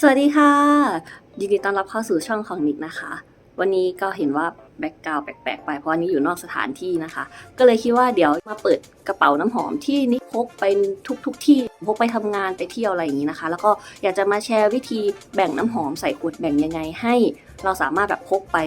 สวัสดีค่ะยินดีต้อนรับเข้าสู่ช่องของนิกนะคะ วันนี้ก็เห็นว่าแบ็กกราวแปลกๆไปเพราะวันนี้อยู่นอกสถานที่นะคะ ก็เลยคิดว่าเดี๋ยวมาเปิดกระเป๋าน้ำหอมที่นิกพกไปทุกๆทที่พกไปทำงานไปเที่ยวอะไรอย่างนี้นะคะ แล้วก็อยากจะมาแชร์วิธีแบ่งน้ำหอมใส่ขวดแบ่งยังไงให้ เราสามารถแบบพกไป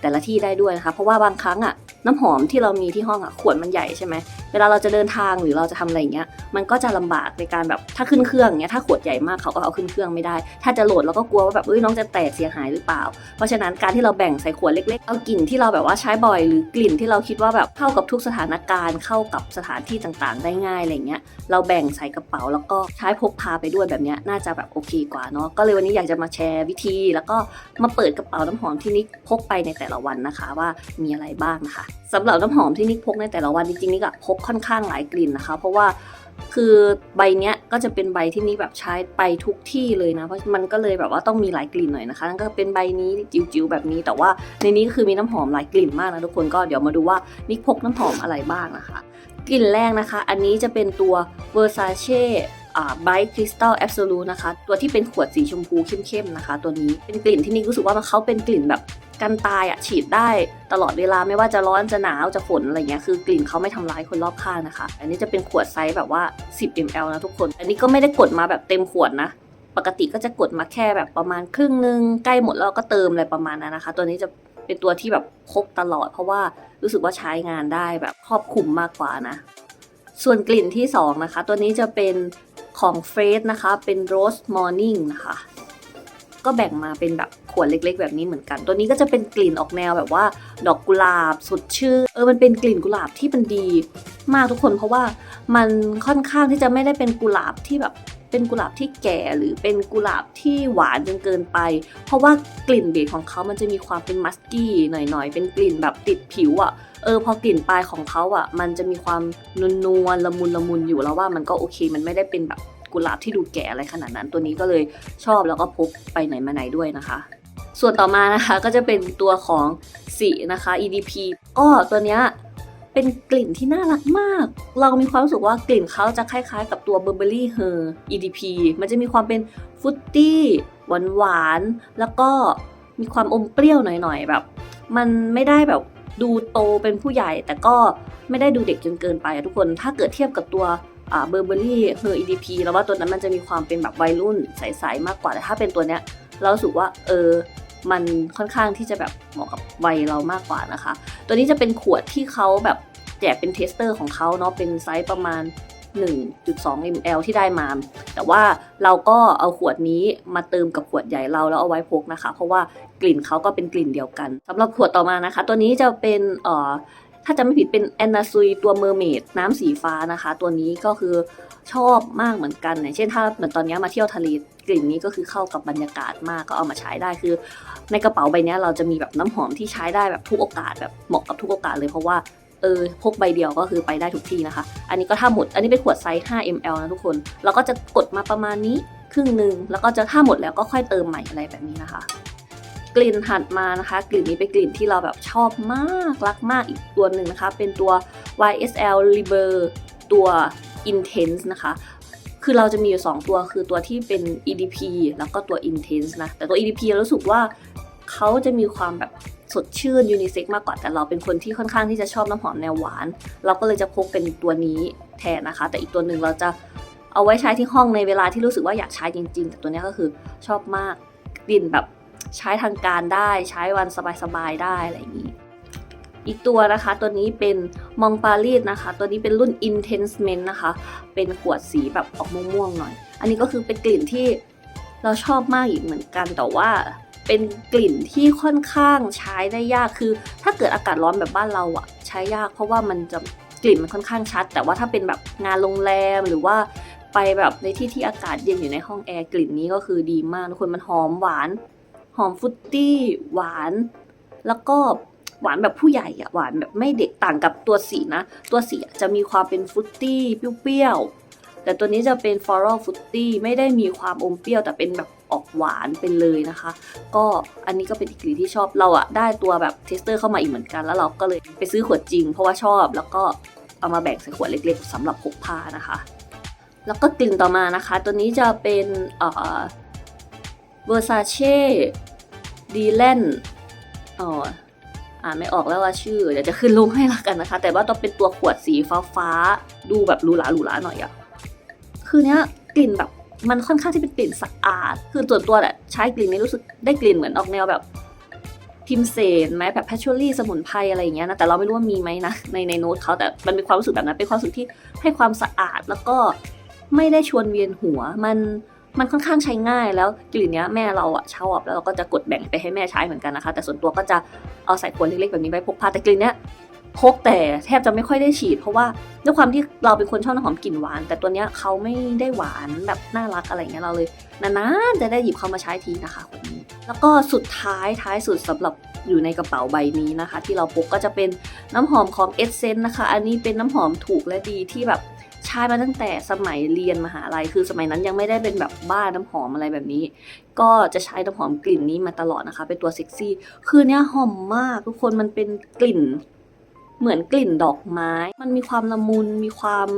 แต่ละที่ได้ด้วยนะคะ เพราะว่าบางครั้งอะน้ำหอมที่เรามีที่ห้องอะขวดมันใหญ่ใช่ไหมเวลาเราจะเดินทางหรือเราจะทำอะไรอย่างเงี้ย มันก็จะลำบากในการแบบถ้าขึ้นเครื่องเงี้ยถ้าขวดใหญ่มากเขาก็เอาขึ้นเครื่องไม่ได้ ถ้าจะโหลดเราก็กลัวว่าแบบเอ้ยน้องจะแตกเสียหายหรือเปล่า เพราะฉะนั้นการที่เราแบ่งใส่ขวดเล็กๆ เอากลิ่นที่เราแบบว่าใช้บ่อยหรือกลิ่นที่เราคิดว่าแบบเข้ากับทุกสถานการณ์เข้ากับสถานที่ต่างๆ ได้ง่ายอะไรเงี้ย เราแบ่งใส่กระเป๋าแล้วก็ใช้พกพาไปด้วยแบบนี้น่าจะแบบโอเคกว่าเนาะก็เลยวันนี้อยากจะมาแชร์วิธี แล้วก็มาเปิดกระเป๋าน้ำหอมที่นิกพกไปในแต่ละวันนะคะว่ามีอะไรบ้างนะคะสำหรับน้ำหอมที่นิกพกในแต่ละวันจริงๆนิกอะพกค่อนข้างหลายกลิ่นนะคะ เพราะว่าคือใบเนี้ยก็จะเป็นใบที่นิกแบบใช้ไปทุกที่เลยนะ เพราะมันก็เลยแบบว่าต้องมีหลายกลิ่นหน่อยนะคะนั่นก็เป็นใบนี้จิ๋วๆแบบนี้ แต่ว่าในนี้ก็คือมีน้ำหอมหลายกลิ่นมากนะทุกคนก็เดี๋ยวมาดูว่านิกพกน้ำหอมอะไรบ้างนะคะ กลิ่นแรกนะคะ อันนี้จะเป็นตัว Versace อ่า Bright Crystal Absolute นะคะ ตัวที่เป็นขวดสีชมพูเข้มๆนะคะ ตัวนี้เป็นกลิ่นที่นิกรู้สึกว่ามันเขาเป็นกลิ่นแบบกันตายอะฉีดได้ตลอดเวลาไม่ว่าจะร้อนจะหนาวจะฝนอะไรเงี้ยคือกลิ่นเขาไม่ทำร้ายคนรอบข้างนะคะ อันนี้จะเป็นขวดไซส์แบบว่า 10 ml นะทุกคน อันนี้ก็ไม่ได้กดมาแบบเต็มขวดนะปกติก็จะกดมาแค่แบบประมาณครึ่งนึงใกล้หมดแล้วก็เติมอะไรประมาณนั้นนะคะ ตัวนี้จะ เป็นตัวที่แบบพกตลอด เพราะว่ารู้สึกว่าใช้งานได้แบบครอบคลุมมากกว่านะ ส่วนกลิ่นที่ 2 นะคะ ตัวนี้จะเป็นของเฟรชนะคะ เป็น Rose Morning นะคะก็แบ่งมาเป็นแบบขวดเล็ก ๆ แบบนี้เหมือนกัน ตัวนี้ก็จะเป็นกลิ่นออกแนวแบบว่า ดอกกุหลาบสดชื่นเออมันเป็นกลิ่นกุหลาบที่มันดี มากทุกคน เพราะว่ามันค่อนข้างที่จะไม่ได้เป็นกุหลาบที่แบบ เป็นกุหลาบที่แก่หรือเป็นกุหลาบที่หวานจนเกินไป เพราะว่ากลิ่นเบสของเขามันจะมีความเป็นมัสกี้หน่อยๆ เป็นกลิ่นแบบติดผิวอะ่ะเออพอกลิ่นปลายของเขาอะ่ะ มันจะมีความนวลๆละมุนละมุนอยู่แล้วว่ามันก็โอเค มันไม่ได้เป็นแบบกุหลาบที่ดูแก่อะไรขนาดนั้นตัวนี้ก็เลยชอบแล้วก็พกไปไหนมาไหนด้วยนะคะส่วนต่อมานะคะก็จะเป็นตัวของสีนะคะ EDP ก็ตัวเนี้ย เป็นกลิ่นที่น่ารักมาก เรามีความรู้สึกว่ากลิ่นเขาจะคล้ายๆ กับตัว Burberry Her EDP มันจะมีความเป็นฟรุตตี้หวานๆแล้วก็มีความอมเปรี้ยวหน่อยๆแบบ มันไม่ได้แบบดูโตเป็นผู้ใหญ่ แต่ก็ไม่ได้ดูเด็กจนเกินไปทุกคนถ้าเกิดเทียบกับตัวเบอร์เบอรี่เฮอร์ EDP แล้วว่าตัวนั้นมันจะมีความเป็นแบบวัยรุ่นใสๆมากกว่าแต่ถ้าเป็นตัวเนี้ยเราสึกว่าเออมันค่อนข้างที่จะแบบเหมาะกับวัยเรามากกว่านะคะ ตัวนี้จะเป็นขวดที่เขาแบบ แจกเป็นเทสเตอร์ของเขาเนาะเป็นไซส์ประมาณ 1.2 ml ที่ได้มา แต่ว่าเราก็เอาขวดนี้มาเติมกับขวดใหญ่เราแล้วเอาไว้พกนะคะ เพราะว่ากลิ่นเขาก็เป็นกลิ่นเดียวกันสำหรับขวดต่อมานะคะ ตัวนี้จะเป็นเอ่อถ้าจะไม่ผิดเป็นแอนนาซุยตัวเมอร์เมดน้ำสีฟ้านะคะ ตัวนี้ก็คือชอบมากเหมือนกันอย่างเช่นถ้าเหมือนตอนนี้มาเที่ยวทะเลกลิ่นนี้ก็คือเข้ากับบรรยากาศมากก็เอามาใช้ได้คือ ในกระเป๋าใบนี้เราจะมีแบบน้ำหอมที่ใช้ได้แบบทุกโอกาสแบบเหมาะกับทุกโอกาสเลยเพราะว่า เออพกใบเดียวก็คือไปได้ทุกที่นะคะ อันนี้ก็ถ้าหมด อันนี้เป็นขวดไซส์ 5 ml นะทุกคน เราก็จะกดมาประมาณนี้ครึ่งหนึ่งแล้วก็จะถ้าหมดแล้วก็ค่อยเติมใหม่อะไรแบบนี้นะคะ กลิ่นถัดมานะคะ กลิ่นนี้เป็นกลิ่นที่เราแบบชอบมากรักมากอีกตัวหนึ่งนะคะ เป็นตัว YSL Liber ตัว Intense นะคะคือเราจะมีอยู่ 2 ตัวคือตัวที่เป็น EDP แล้วก็ตัว Intense นะ แต่ตัว EDP เรารู้สึกว่าเขาจะมีความแบบ สดชื่นยูนิเซ็กมากกว่าแต่เราเป็นคนที่ค่อนข้างที่จะชอบน้ำหอมแนวหวาน เราก็เลยจะพกเป็นตัวนี้แทนนะคะ แต่อีกตัวหนึ่งเราจะเอาไว้ใช้ที่ห้องในเวลาที่รู้สึกว่าอยากใช้จริง ๆ แต่ตัวนี้ก็คือชอบมากกลิ่นแบบใช้ทางการได้ใช้วันสบายๆได้อะไรอย่างนี้อีกตัวนะคะ ตัวนี้เป็นมองปารีสนะคะ ตัวนี้เป็นรุ่น Intensement นะคะ เป็นขวดสีแบบออกม่วงๆหน่อย อันนี้ก็คือเป็นกลิ่นที่เราชอบมากอีกเหมือนกันแต่ว่า เป็นกลิ่นที่ค่อนข้างใช้ได้ยากคือ ถ้าเกิดอากาศร้อนแบบบ้านเราอะใช้ยาก เพราะว่ามันจะกลิ่นมันค่อนข้างชัด แต่ว่าถ้าเป็นแบบงานโรงแรมหรือว่าไปแบบในที่ที่อากาศเย็นอยู่ในห้องแอร์กลิ่นนี้ก็คือดีมากทุกคนมันหอมหวาน หอมฟุตตี้หวาน แล้วก็หวานแบบผู้ใหญ่อะหวานแบบไม่เด็กต่างกับตัวสีนะ ตัวสีจะมีความเป็นฟุตตี้เปรี้ยวๆแต่ตัวนี้จะเป็นฟลอรัลฟุตตี้ไม่ได้มีความอมเปรี้ยวแต่เป็นแบบ ออกหวานเป็นเลยนะคะ ก็อันนี้ก็เป็นอีกกลิ่นที่ชอบเราอะได้ตัวแบบเทสเตอร์เข้ามาอีกเหมือนกัน แล้วเราก็เลยไปซื้อขวดจริง เพราะว่าชอบแล้วก็เอามาแบ่งใส่ขวดเล็กๆสำหรับพกพานะคะ แล้วก็กลิ่นต่อมานะคะ ตัวนี้จะเป็นเอ่อเวอร์ซาเช่ดีแลนอ๋ออ่านไม่ออกแล้วว่าชื่อ เดี๋ยวจะขึ้นลงให้ละกันนะคะ แต่ว่าต้องเป็นตัวขวดสีฟ้าฟ้าดูแบบหรูหราหรูหราหน่อยอะคือเนี้ยกลิ่นแบบ มันค่อนข้างที่เป็นกลิ่นสะอาด คือส่วนตัวแหละใช้กลิ่นนี้รู้สึกได้กลิ่นเหมือนออกแนวแบบพิมเซนไหมแบบแพชชวลี่สมุนไพรอะไรอย่างเงี้ยนะแต่เราไม่รู้ว่ามีไหมนะในในโน้ตเขาแต่มันเป็นความรู้สึกแบบนั้นเป็นความรู้สึกที่ให้ความสะอาดแล้วก็ไม่ได้ชวนเวียนหัว มันมันค่อนข้างใช้ง่ายแล้วกลิ่นเนี้ยแม่เราอะชอบแล้วเราก็จะกดแบ่งไปให้แม่ใช้เหมือนกันนะคะ แต่ส่วนตัวก็จะเอาใส่ขวดเล็กๆแบบนี้ไว้พกพาแต่กลิ่นเนี้ย พกแต่แทบจะไม่ค่อยได้ฉีด เพราะว่าด้วยความที่เราเป็นคนชอบน้ำหอมกลิ่นหวาน แต่ตัวเนี้ยเขาไม่ได้หวานแบบน่ารักอะไรอย่างเงี้ยเราเลยนานๆจะได้หยิบเขามาใช้ทีนะคะคนนี้ แล้วก็สุดท้ายท้ายสุดสำหรับอยู่ในกระเป๋าใบนี้นะคะ ที่เราพกก็จะเป็นน้ำหอมของเอเซนนะคะ อันนี้เป็นน้ำหอมถูกและดีที่แบบใช้มาตั้งแต่สมัยเรียนมหาลัยคือสมัยนั้นยังไม่ได้เป็นแบบบ้าน้ำหอมอะไรแบบนี้ ก็จะใช้น้ำหอมกลิ่นนี้มาตลอดนะคะ เป็นตัวเซ็กซี่ คือเนี้ยหอมมากทุกคนมันเป็นกลิ่น เหมือนกลิ่นดอกไม้ มันมีความละมุน มีความ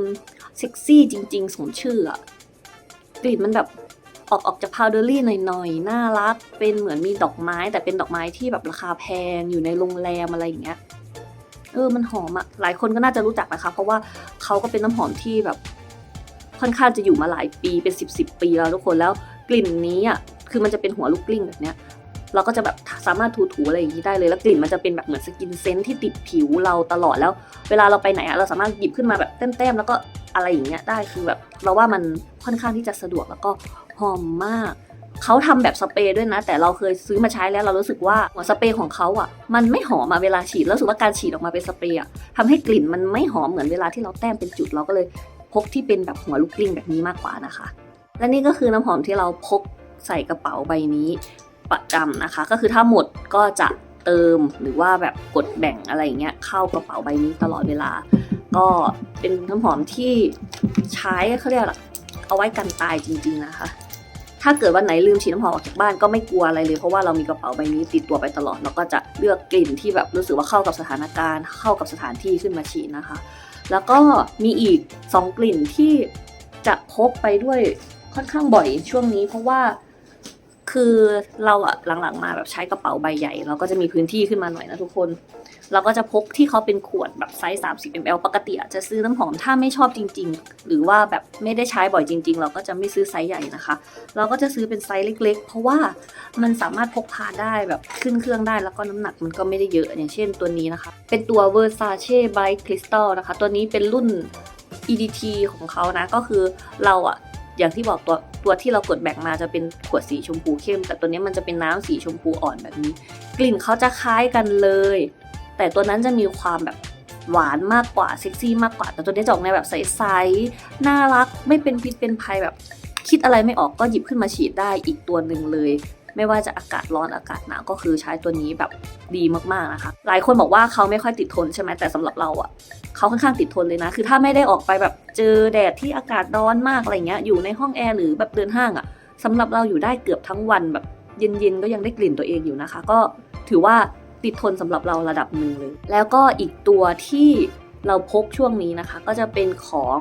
เซ็กซี่จริง ๆ สมชื่ออะกลิ่นมันแบบออกออกจากพาวเดอรี่หน่อยๆ น่ารัก เป็นเหมือนมีดอกไม้ แต่เป็นดอกไม้ที่แบบราคาแพงอยู่ในโรงแรมอะไรอย่างเงี้ย เออ มันหอมอะหลายคนก็น่าจะรู้จักนะคะ เพราะว่าเขาก็เป็นน้ำหอมที่แบบ ค่อนข้างจะอยู่มาหลายปีเป็นสิบสิบปีแล้วทุกคนแล้วกลิ่นนี้อะคือมันจะเป็นหัวลูกกลิ้งแบบเนี้ย เราก็จะแบบสามารถถูๆอะไรอย่างนี้ได้เลย แล้วกลิ่นมันจะเป็นแบบเหมือนสกินเซนต์ที่ติดผิวเราตลอดแล้ว เวลาเราไปไหนอะเราสามารถหยิบขึ้นมาแบบแต้มๆแล้วก็อะไรอย่างเงี้ยได้คือแบบเราว่ามันค่อนข้างที่จะสะดวกแล้วก็หอมมากเขาทำแบบสเปรย์ด้วยนะ แต่เราเคยซื้อมาใช้แล้วเรารู้สึกว่าหัวสเปรย์ของเขาอะ มันไม่หอมมาเวลาฉีดแล้วรู้สึกว่าการฉีดออกมาเป็นสเปรย์อะทำให้กลิ่นมันไม่หอมเหมือนเวลาที่เราแต้มเป็นจุดเราก็เลยพกที่เป็นแบบหัวลูกกลิ้งแบบนี้มากกว่านะคะ และนี่ก็คือน้ำหอมที่เราพกใส่กระเป๋าใบนี้ ประจำนะคะ ก็คือถ้าหมดก็จะเติมหรือว่าแบบกดแบ่งอะไรอย่างเงี้ยเข้ากระเป๋าใบนี้ตลอดเวลา ก็เป็นน้ำหอมที่ใช้เขาเรียกเอาไว้กันตายจริง ๆนะคะ ถ้าเกิดวันไหนลืมฉีดน้ำหอมออกจากบ้านก็ไม่กลัวอะไรเลย เพราะว่าเรามีกระเป๋าใบนี้ติดตัวไปตลอดแล้วก็จะเลือกกลิ่นที่แบบรู้สึกว่าเข้ากับสถานการณ์ เข้ากับสถานที่ขึ้นมาฉีดนะคะ แล้วก็มีอีก 2 กลิ่นที่จะพกไปด้วยค่อนข้างบ่อยช่วงนี้ เพราะว่า คือเราอะหลังๆมาแบบใช้กระเป๋าใบใหญ่ เราก็จะมีพื้นที่ขึ้นมาหน่อยนะทุกคน เราก็จะพกที่เขาเป็นขวดแบบไซส์ 30 ml ปกติอะจะซื้อน้ำหอมถ้าไม่ชอบจริง ๆ หรือว่าแบบไม่ได้ใช้บ่อยจริง ๆ เราก็จะไม่ซื้อไซส์ใหญ่นะคะ เราก็จะซื้อเป็นไซส์เล็ก ๆ เพราะว่ามันสามารถพกพาได้แบบขึ้นเครื่องได้แล้วก็น้ำหนักมันก็ไม่ได้เยอะอย่างเช่นตัวนี้นะคะ เป็นตัว Versace by Crystal นะคะ ตัวนี้เป็นรุ่น EDT ของเขานะก็คือเราอะ อย่างที่บอกตัวตัวที่เรากดแบ่งมาจะเป็นขวดสีชมพูเข้ม แต่ตัวนี้มันจะเป็นน้ำสีชมพูอ่อนแบบนี้ กลิ่นเขาจะคล้ายกันเลย แต่ตัวนั้นจะมีความแบบหวานมากกว่าเซ็กซี่มากกว่า แต่ตัวนี้จะออกในแบบใสๆน่ารักไม่เป็นพิษเป็นภัยแบบคิดอะไรไม่ออกก็หยิบขึ้นมาฉีดได้อีกตัวหนึ่งเลย ไม่ว่าจะอากาศร้อนอากาศหนาวก็คือใช้ตัวนี้แบบดีมากๆนะคะ หลายคนบอกว่าเขาไม่ค่อยติดทนใช่ไหมแต่สำหรับเราอะเขาค่อนข้างติดทนเลยนะ คือถ้าไม่ได้ออกไปแบบเจอแดดที่อากาศร้อนมากอะไรเงี้ย อยู่ในห้องแอร์หรือแบบเดินห้างอะสำหรับเราอยู่ได้เกือบทั้งวันแบบเย็นๆก็ยังได้กลิ่นตัวเองอยู่นะคะ ก็ถือว่าติดทนสำหรับเราระดับหนึ่งเลย แล้วก็อีกตัวที่เราพกช่วงนี้นะคะ ก็จะเป็นของ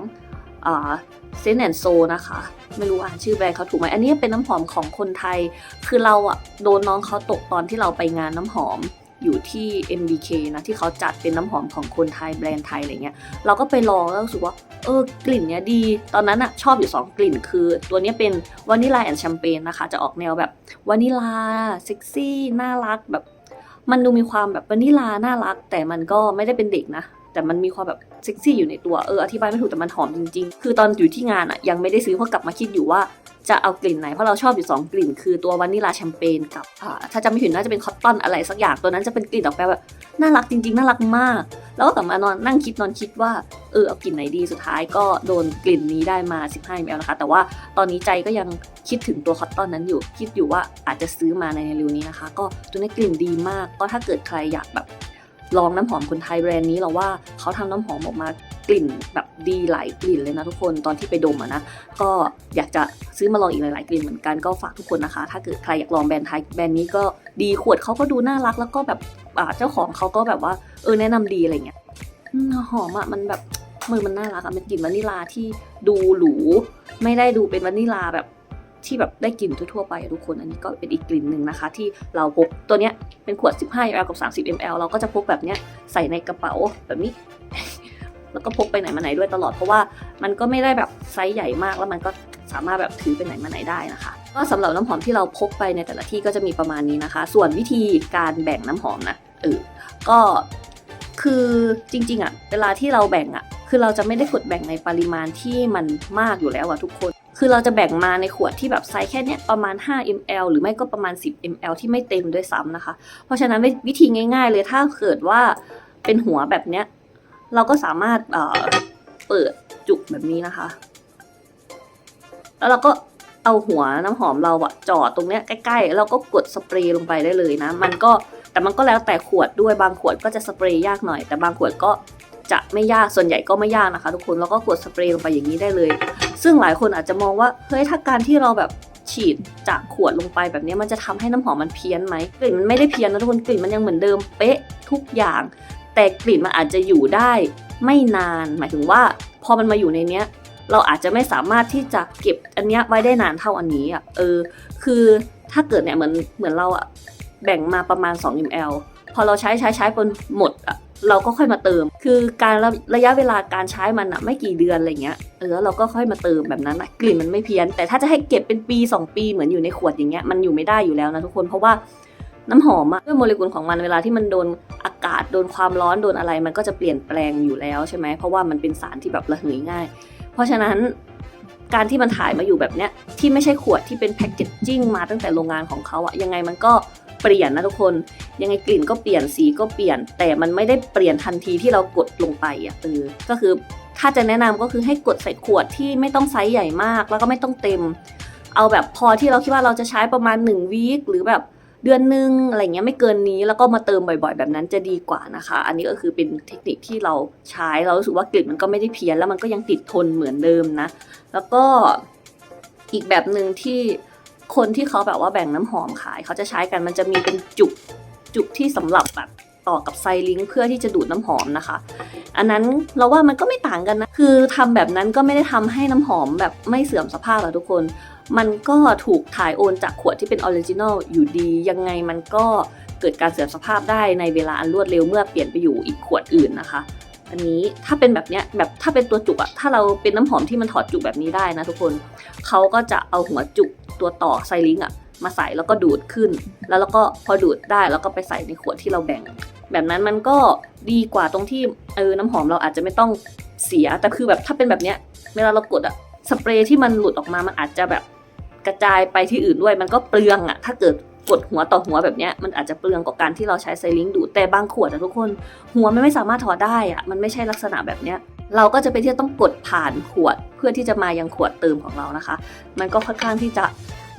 เซนแอนโซนะคะ ไม่รู้อ่านชื่อแบรนด์เขาถูกไหมอันนี้เป็นน้ำหอมของคนไทย คือเราอะโดนน้องเขาตกตอนที่เราไปงานน้ำหอมอยู่ที่ MBK นะที่เขาจัดเป็นน้ำหอมของคนไทยแบรนด์ไทยอะไรเงี้ยเราก็ไปลองแล้วรู้สึกว่าเออกลิ่นเนี้ยดี ตอนนั้นอะชอบอยู่ 2 กลิ่น คือ ตัวเนี้ยเป็นวานิลาแอนด์แชมเปญนะคะ จะออกแนวแบบวานิลาเซ็กซี่น่ารักแบบ มันดูมีความแบบวานิลาน่ารัก แต่มันก็ไม่ได้เป็นเด็กนะ แต่มันมีความแบบเซ็กซี่อยู่ในตัวเอออธิบายไม่ถูกแต่มันหอมจริงๆ คือตอนอยู่ที่งานอะยังไม่ได้ซื้อเพราะกลับมาคิดอยู่ว่าจะเอากลิ่นไหน เพราะเราชอบอยู่ 2 กลิ่น คือตัววานิลาแชมเปญกับถ้าจำไม่ผิดน่าจะเป็นคอตตอนอะไรสักอย่างตัวนั้นจะเป็นกลิ่นออกไปแบบ น่ารักจริง ๆ น่ารักมาก แล้วก็กลับมานอนนั่งคิดนอนคิดว่าเออเอากลิ่นไหนดีสุดท้ายก็โดนกลิ่นนี้ได้มา 15 ml นะคะ แต่ว่าตอนนี้ใจก็ยังคิดถึงตัวคอตตอนนั้นอยู่คิดอยู่ว่าอาจจะซื้อมาในเร็วนี้นะคะ ก็ตัวนี้กลิ่นดีมากก็ถ้าเกิดใครอยากแบบ ลองน้ำหอมคนไทยแบรนด์นี้เราว่าเขาทำน้ำหอมออกมากลิ่นแบบดีหลายกลิ่นเลยนะทุกคนตอนที่ไปดมอะนะก็อยากจะซื้อมาลองอีกหลาย ๆ กลิ่นเหมือนกันก็ฝากทุกคนนะคะ ถ้าเกิดใครอยากลองแบรนด์ไทยแบรนด์นี้ก็ดีขวดเขาก็ดูน่ารัก แล้วก็แบบเจ้าของเขาก็แบบว่าเออแนะนำดีอะไรเงี้ยหอมอะมันแบบมือมันน่ารักอะเป็นกลิ่นวานิลาที่ดูหรูไม่ได้ดูเป็นวานิลาแบบ ที่แบบได้กลิ่นทั่วๆไปอะทุกคนอันนี้ก็เป็นอีกกลิ่นหนึ่งนะคะ ที่เราพกตัวเนี้ยเป็นขวด 15 ml กับ 30 ml เราก็จะพกแบบเนี้ยใส่ในกระเป๋าแบบนี้ แล้วก็พกไปไหนมาไหนด้วยตลอดเพราะว่ามันก็ไม่ได้แบบไซส์ใหญ่มากแล้วมันก็สามารถแบบถือไปไหนมาไหนได้นะคะ ก็สำหรับน้ำหอมที่เราพกไปในแต่ละที่ก็จะมีประมาณนี้นะคะ ส่วนวิธีการแบ่งน้ำหอมนะเออก็คือจริงๆอะเวลาที่เราแบ่งอะคือเราจะไม่ได้กดแบ่งในปริมาณที่มันมากอยู่แล้วอะทุกคน คือเราจะแบ่งมาในขวดที่แบบไซส์แค่เนี้ยประมาณ 5 ml หรือไม่ก็ประมาณ 10 ml ที่ไม่เต็มด้วยซ้ำนะคะ เพราะฉะนั้นวิธีง่าย ๆ เลยถ้าเกิดว่าเป็นหัวแบบเนี้ย เราก็สามารถเเปิดจุกแบบนี้นะคะ แล้วเราก็เอาหัวน้ำหอมเราอะจอดตรงเนี้ยใกล้ๆแล้วก็กดสเปรย์ลงไปได้เลยนะ มันก็แต่มันก็แล้วแต่ขวดด้วยบางขวดก็จะสเปรย์ยากหน่อย แต่บางขวดก็จะไม่ยากส่วนใหญ่ก็ไม่ยากนะคะ ทุกคนแล้วก็กดสเปรย์ลงไปอย่างนี้ได้เลย ซึ่งหลายคนอาจจะมองว่าเฮ้ยถ้าการที่เราแบบฉีดจากขวดลงไปแบบนี้มันจะทำให้น้ำหอมมันเพี้ยนไหมกลิ่นมันไม่ได้เพี้ยนนะทุกคนกลิ่นมันยังเหมือนเดิมเป๊ะทุกอย่าง แต่กลิ่นมันอาจจะอยู่ได้ไม่นาน หมายถึงว่าพอมันมาอยู่ในเนี้ยเราอาจจะไม่สามารถที่จะเก็บอันเนี้ยไว้ได้นานเท่าอันนี้อะเออคือถ้าเกิดเนี่ยเหมือนเหมือนเราอะแบ่งมาประมาณ 2 ml พอเราใช้ใช้ใช้จนหมดอะ เราก็ค่อยมาเติม คือการระระยะเวลาการใช้มันอะไม่กี่เดือนอะไรเงี้ย เออแล้วเราก็ค่อยมาเติมแบบนั้นอะกลิ่นมันไม่เพี้ยน แต่ถ้าจะให้เก็บเป็นปี 2 ปีเหมือนอยู่ในขวดอย่างเงี้ยมันอยู่ไม่ได้อยู่แล้วนะทุกคนเพราะว่าน้ำหอมอะด้วยโมเลกุลของมันเวลาที่มันโดนอากาศโดนความร้อนโดนอะไร มันก็จะเปลี่ยนแปลงอยู่แล้วใช่ไหมเพราะว่ามันเป็นสารที่แบบระเหยง่าย เพราะฉะนั้นการที่มันถ่ายมาอยู่แบบเนี้ยที่ไม่ใช่ขวดที่เป็นแพ็กเกจจิ้งมาตั้งแต่โรงงานของเขาอะยังไงมันก็ เปลี่ยนนะทุกคน ยังไงกลิ่นก็เปลี่ยนสีก็เปลี่ยน แต่มันไม่ได้เปลี่ยนทันทีที่เรากดลงไปอะเออก็คือถ้าจะแนะนำก็คือให้กดใส่ขวดที่ไม่ต้องไซส์ใหญ่มาก แล้วก็ไม่ต้องเต็ม เอาแบบพอที่เราคิดว่าเราจะใช้ประมาณ1วีคหรือแบบเดือนหนึงอะไรเงี้ยไม่เกินนี้แล้วก็มาเติมบ่อยๆ แบบนั้นจะดีกว่านะคะ อันนี้ก็คือเป็นเทคนิคที่เราใช้เรารู้สึกว่ากลิ่นมันก็ไม่ได้เพี้ยนแล้วมันก็ยังติดทนเหมือนเดิมนะ แล้วก็อีกแบบหนึ่งที่ คนที่เขาแบบว่าแบ่งน้ำหอมขาย เขาจะใช้กันมันจะมีเป็นจุกจุกที่สำหรับแบบต่อกับไซลิงเพื่อที่จะดูดน้ำหอมนะคะ อันนั้นเราว่ามันก็ไม่ต่างกันนะ คือทำแบบนั้นก็ไม่ได้ทำให้น้ำหอมแบบไม่เสื่อมสภาพหรอะทุกคน มันก็ถูกถ่ายโอนจากขวดที่เป็นออริจินอลอยู่ดี ยังไงมันก็เกิดการเสื่อมสภาพได้ในเวลาอันรวดเร็วเมื่อเปลี่ยนไปอยู่อีกขวดอื่นนะคะ อันนี้ถ้าเป็นแบบเนี้ยแบบถ้าเป็นตัวจุกอะถ้าเราเป็นน้ำหอมที่มันถอดจุกแบบนี้ได้นะทุกคนเขาก็จะเอาหัวจุก ตัวต่อไซลิงอะมาใส่แล้วก็ดูดขึ้น แล้วแล้วก็พอดูดได้แล้วก็ไปใส่ในขวดที่เราแบ่ง แบบนั้นมันก็ดีกว่าตรงที่เออน้ำหอมเราอาจจะไม่ต้องเสียแต่คือแบบถ้าเป็นแบบเนี้ยเวลาเรากดอะสเปรย์ที่มันหลุดออกมามันอาจจะแบบกระจายไปที่อื่นด้วยมันก็เปลืองอะถ้าเกิดกดหัวต่อหัวแบบเนี้ยมันอาจจะเปลืองกว่าการที่เราใช้ไซลิงดูดแต่บางขวดอะทุกคน หัวมันไม่สามารถถอดได้อะมันไม่ใช่ลักษณะแบบเนี้ย เราก็จะไปนที่ต้องกดผ่านขวดเพื่อที่จะมายังขวดเติมของเรานะคะ มันก็ค่อนข้างที่จะ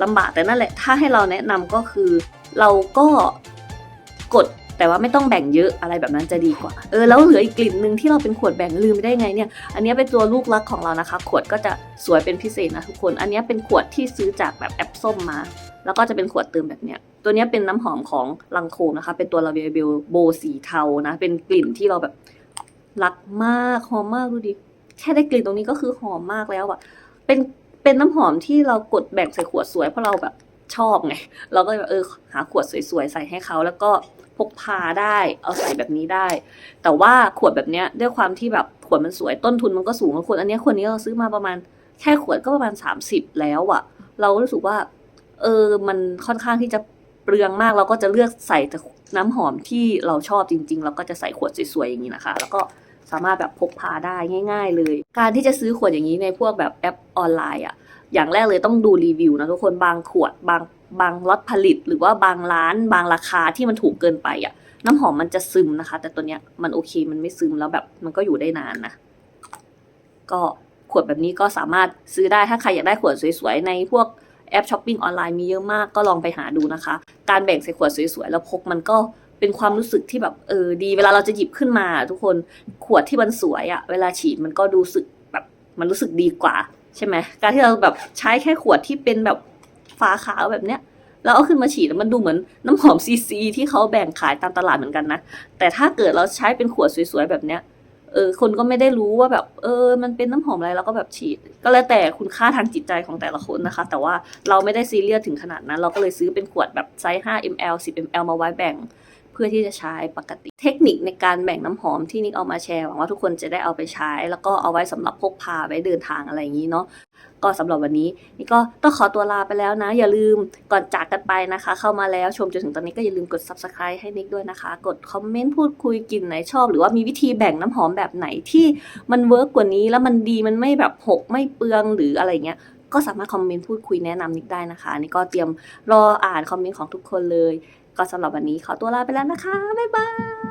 ลำบากแต่นั่นแหละ ถ้าให้เราแนะนำก็คือ เราก็กดแต่ว่าไม่ต้องแบ่งเยอะอะไรแบบนั้นจะดีกว่า เออแล้วเหลืออีกกลิ่นหนึ่งที่เราเป็นขวดแบ่งลืมไปได้ไงเนี่ย อันนี้เป็นตัวลูกรักของเรานะคะ ขวดก็จะสวยเป็นพิเศษนะทุกคน อันนี้เป็นขวดที่ซื้อจากแบบแอปส้มมา แล้วก็จะเป็นขวดเติมแบบเนี้ย ตัวนี้เป็นน้ำหอมของลังโคมนะคะ เป็นตัวลาเวเบลโบสีเทานะ เป็นกลิ่นที่เราแบบ รักมากหอมมากดูดิ แค่ได้กลิ่นตรงนี้ก็คือหอมมากแล้วอะเป็นเป็นน้ำหอมที่เรากดแบ่งใส่ขวดสวยเพราะเราแบบชอบไง เราก็เลยแบบเออหาขวดสวยๆใส่ให้เขาแล้วก็พกพาได้เอาใส่แบบนี้ได้ แต่ว่าขวดแบบเนี้ยด้วยความที่แบบขวดมันสวยต้นทุนมันก็สูงขวดอันนี้ขวดนี้เราซื้อมาประมาณแค่ขวดก็ประมาณ 30 แล้วอะเรารู้สึกว่า เออมันค่อนข้างที่จะเปลืองมากเราก็จะเลือกใส่แต่น้ำหอมที่เราชอบจริงๆเราก็จะใส่ขวดสวยๆอย่างนี้นะคะ แล้วก็ สามารถแบบพกพาได้ง่าย ๆ เลย การที่จะซื้อขวดอย่างนี้ในพวกแบบแอปออนไลน์อะอย่างแรกเลยต้องดูรีวิวนะทุกคนบางขวดบางบางล็อตผลิต หรือว่าบางร้าน บางราคาที่มันถูกเกินไปอะ น้ำหอมมันจะซึมนะคะ แต่ตัวเนี้ยมันโอเคมันไม่ซึมแล้วแบบมันก็อยู่ได้นานนะก็ขวดแบบนี้ก็สามารถซื้อได้ถ้าใครอยากได้ขวดสวยๆในพวกแอปช้อปปิ้งออนไลน์มีเยอะมากก็ลองไปหาดูนะคะ การแบ่งใส่ขวดสวยๆแล้วพกมันก็ เป็นความรู้สึกที่แบบเออดี เวลาเราจะหยิบขึ้นมา ทุกคนขวดที่มันสวยอะเวลาฉีดมันก็ดูสึกแบบมันรู้สึกดีกว่า ใช่ไหมการที่เราแบบใช้แค่ขวดที่เป็นแบบฝาขาวแบบเนี้ยแล้วเอาขึ้นมาฉีดมันดูเหมือนน้ำหอมซีซีที่เขาแบ่งขายตามตลาดเหมือนกันนะ แต่ถ้าเกิดเราใช้เป็นขวดสวยๆแบบเนี้ย เออ คนก็ไม่ได้รู้ว่าแบบ เออ มันเป็นน้ำหอมอะไรแล้วก็แบบฉีด ก็แล้วแต่คุณค่าทางจิตใจของแต่ละคนนะคะ แต่ว่าเราไม่ได้ซีเรียสถึงขนาดนั้น เราก็เลยซื้อเป็นขวดแบบไซส์ 5 ml 10 ml มาไว้แบ่ง พื่อที่จะใช้ปกติ เทคนิคในการแบ่งน้ำหอมที่นิกเอามาแชร์หวังว่าทุกคนจะได้เอาไปใช้ แล้วก็เอาไว้สำหรับพกพาไว้เดินทางอะไรอย่างนี้เนาะก็สำหรับวันนี้นี่ก็ต้องขอตัวลาไปแล้วนะ อย่าลืมก่อนจากกันไปนะคะ เข้ามาแล้วชมจนถึงตอนนี้ก็อย่าลืมกด subscribe ให้นิกด้วยนะคะ กดคอมเมนต์พูดคุยกลิ่นไหนชอบ หรือว่ามีวิธีแบ่งน้ำหอมแบบไหนที่มันเวิร์กกว่านี้แล้วมันดีมันไม่แบบหกไม่เปลืองหรืออะไรเงี้ยก็สามารถคอมเมนต์พูดคุยแนะนำนิกได้นะคะ นี่ก็เตรียมรออ่านคอมเมนต์ของทุกคนเลย ก็สำหรับวันนี้ขอตัวลาไปแล้วนะคะ บ๊ายบาย